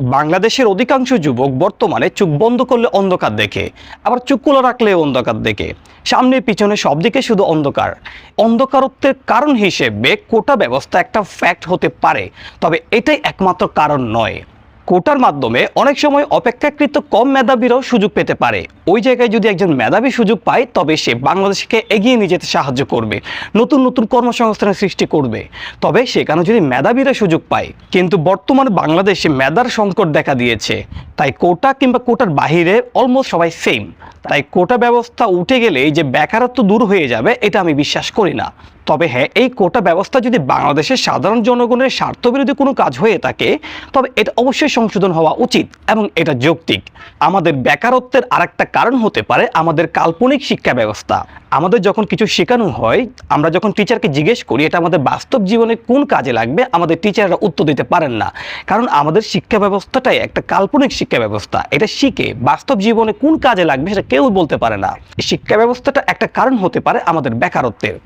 বাংলাদেশের অধিকাংশ যুবক বর্তমানে চোখ বন্ধ করলে অন্ধকার দেখে, আবার চোখ খোলা রাখলে অন্ধকার দেখে। সামনে, পিছনে, সব দিকে শুধু অন্ধকার। অন্ধকারত্বের কারণ হিসেবে কোটা ব্যবস্থা একটা ফ্যাক্ট হতে পারে, তবে এটাই একমাত্র কারণ নয়। কোটার মাধ্যমে অনেক সময় অপেক্ষাকৃত কম মেধাবীরাও সুযোগ পেতে পারে। ওই জায়গায় যদি একজন মেধাবী সুযোগ পায়, তবে সে বাংলাদেশকে এগিয়ে নিয়ে যেতে সাহায্য করবে, নতুন নতুন কর্মসংস্থানের সৃষ্টি করবে। তবে সেখানে যদি মেধাবীরা সুযোগ পায়, কিন্তু বর্তমানে বাংলাদেশে মেধার সংকট দেখা দিয়েছে। তাই কোটা কিংবা কোটার বাহিরে অলমোস্ট সবাই সেম তাই কোটা ব্যবস্থা উঠে গেলে যে বেকারত্ব দূর হয়ে যাবে, এটা আমি বিশ্বাস করি না। তবে হ্যাঁ এই কোটা ব্যবস্থা যদি বাংলাদেশের সাধারণ জনগণের স্বার্থবিরোধী কোনো কাজ হয়ে থাকে, তবে এটা অবশ্যই সংশোধন হওয়া উচিত এবং এটা যৌক্তিক। আমাদের বেকারত্বের আরেকটা কারণ হতে পারে আমাদের কাল্পনিক শিক্ষা ব্যবস্থা। আমাদের যখন কিছু শেখানো হয়, আমরা যখন টিচারকে জিজ্ঞেস করি, এটা আমাদের বাস্তব জীবনে কোন কাজে লাগবে, আমাদের টিচাররা উত্তর দিতে পারেন না। কারণ আমাদের শিক্ষা ব্যবস্থাটাই একটা কাল্পনিক শিক্ষা ব্যবস্থা। এটা শিখে বাস্তব জীবনে কোন কাজে লাগবে সেটা কেউ বলতে পারে না। শিক্ষা ব্যবস্থাটা একটা কারণ হতে পারে আমাদের বেকারত্বের।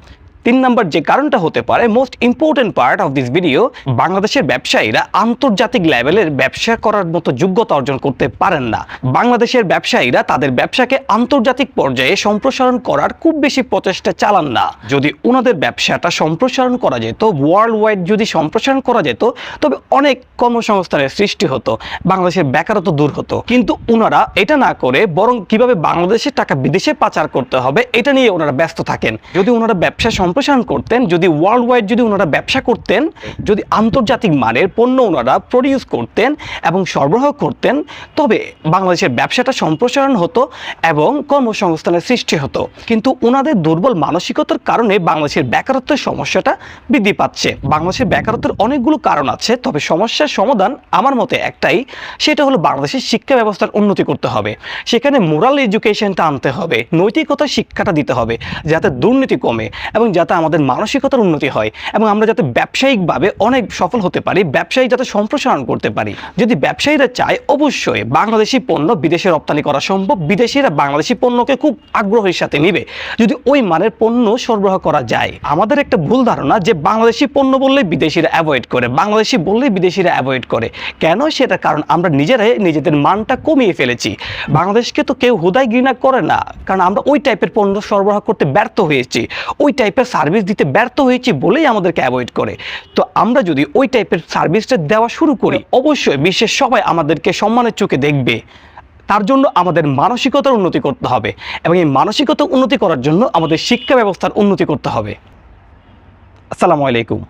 তিন নম্বর যে কারণটা হতে পারে most important part of this video বাংলাদেশের ব্যবসায়ীরা আন্তর্জাতিক লেভেলের ব্যবসা করার মতো যোগ্যতা অর্জন করতে পারেন না। বাংলাদেশের ব্যবসায়ীরা তাদের ব্যবসাকে আন্তর্জাতিক পর্যায়ে সম্প্রসারণ করার খুব বেশি প্রচেষ্টা চালান না। যদি ওনাদের ব্যবসাটা সম্প্রসারণ করা যেত ওয়ার্ল্ড ওয়াইড যদি সম্প্রসারণ করা যেত, তবে অনেক কর্মসংস্থানের সৃষ্টি হতো, বাংলাদেশের বেকারত্ব দূর হতো। কিন্তু ওনারা এটা না করে বরং কীভাবে বাংলাদেশের টাকা বিদেশে পাচার করতে হবে, এটা নিয়ে ওনারা ব্যস্ত থাকেন। যদি ওনারা ব্যবসা সম্প্রসারণ করতেন, যদি ওয়ার্ল্ড ওয়াইড যদি ওনারা ব্যবসা করতেন, যদি আন্তর্জাতিক মানের পণ্য ওনারা প্রডিউস করতেন এবং সরবরাহ করতেন, তবে বাংলাদেশের ব্যবসাটা সম্প্রসারণ হতো এবং কর্মসংস্থানের সৃষ্টি হতো। কিন্তু ওনাদের দুর্বল মানসিকতার কারণে বাংলাদেশের বেকারত্বের সমস্যাটা বৃদ্ধি পাচ্ছে। বাংলাদেশের বেকারত্বের অনেকগুলো কারণ আছে, তবে সমস্যার সমাধান আমার মতে একটাই, সেটা হলো বাংলাদেশের শিক্ষা ব্যবস্থার উন্নতি করতে হবে। সেখানে মোরাল এডুকেশনটা আনতে হবে নৈতিকতা শিক্ষাটা দিতে হবে, যাতে দুর্নীতি কমে এবং যাতে আমাদের মানসিকতার উন্নতি হয় এবং আমরা যাতে ব্যবসায়িকভাবে অনেক সফল হতে পারি, ব্যবসায়ী যাতে সম্প্রসারণ করতে পারি। যদি ব্যবসায়ীরা চায়, অবশ্যই বাংলাদেশি পণ্য বিদেশে রপ্তানি করা সম্ভব। বিদেশিরা বাংলাদেশি পণ্যকে খুব আগ্রহের সাথে নিবে। যদি ওই মানের পণ্য সরবরাহ করা যায়, আমাদের একটা ভুল ধারণা যে বাংলাদেশি পণ্য বললে বিদেশিরা অ্যাভয়েড করে, বাংলাদেশি বললে বিদেশিরা অ্যাভয়েড করে। কেন? সেটা কারণ আমরা নিজেরাই নিজেদের মানটা কমিয়ে ফেলেছি। বাংলাদেশকে তো কেউ হুদাই ঘৃণা করে না। কারণ আমরা ওই টাইপের পণ্য সরবরাহ করতে ব্যর্থ হয়েছি। ওই টাইপের সার্ভিস দিতে ব্যর্থ হয়েছি বলেই আমাদেরকে অ্যাভয়েড করে। তো আমরা যদি ওই টাইপের সার্ভিসটা দেওয়া শুরু করি অবশ্যই বিশ্বের সবাই আমাদেরকে সম্মানের চোখে দেখবে। তার জন্য আমাদের মানসিকতার উন্নতি করতে হবে এবং এই মানসিকতা উন্নতি করার জন্য আমাদের শিক্ষা ব্যবস্থার উন্নতি করতে হবে। আসসালামু আলাইকুম।